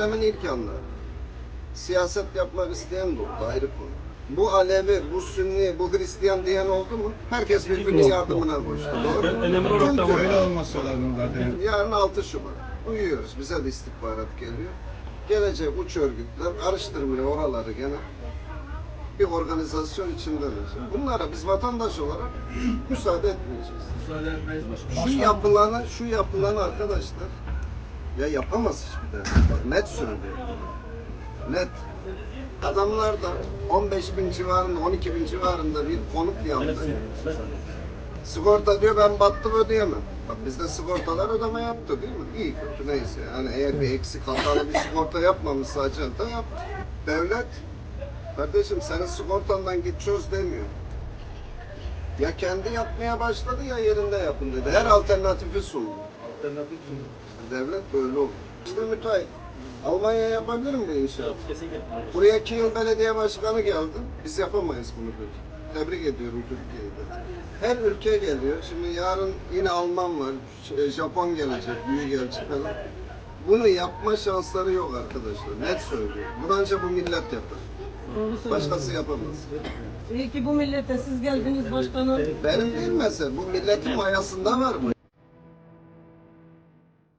depremin ilk anları. Siyaset yapmak isteyen de oldu ayrı konu. Bu Alevi, bu Sünni, bu Hristiyan diyen oldu mu? Herkes birbirinin yardımına koştu. Doğru mu? Önemli olarak da Çünkü öyle olması lazım zaten. yarın 6 Şubat. Uyuyoruz. Bize de istihbarat geliyor. Gelecek uç örgütler karıştırmıyor oraları gene. Bir organizasyon içindeler. Bunlara biz vatandaş olarak müsaade etmeyeceğiz. Müsaade etmeyiz Şu yapılanı, şu yapılanı arkadaşlar ya yapamaz hiçbir de. Net söylüyorum. Net. Adamlar da 15 bin civarında, 12 bin civarında bir konut yandı. Sigorta diyor ben battım ödeyemem. Bak bizde sigortalar ödeme yaptı değil mi? İyi kötü neyse. Yani eğer bir eksik hatalı bir sigorta yapmamışsa acenta yaptı. Devlet kardeşim senin sigortandan git çöz demiyor. Ya kendi yapmaya başladı ya yerinde yapın dedi. Her alternatifi sundu. Devlet böyle oldu. İşte müteahhit. Almanya yapabilir mi bu inşaat? Kesinlikle. Buraya iki yıl belediye başkanı geldi. Biz yapamayız bunu dedi. Tebrik ediyorum Türkiye'yi de. Her ülke geliyor. Şimdi yarın yine Alman var, Japon gelecek, büyük elçi falan. Bunu yapma şansları yok arkadaşlar. Net söylüyorum. Bunu ancak bu millet yapar. Başkası yapamaz. İyi ki bu millete siz geldiniz başkanım. Benim değil mesela. Bu milletin mayasında var bu.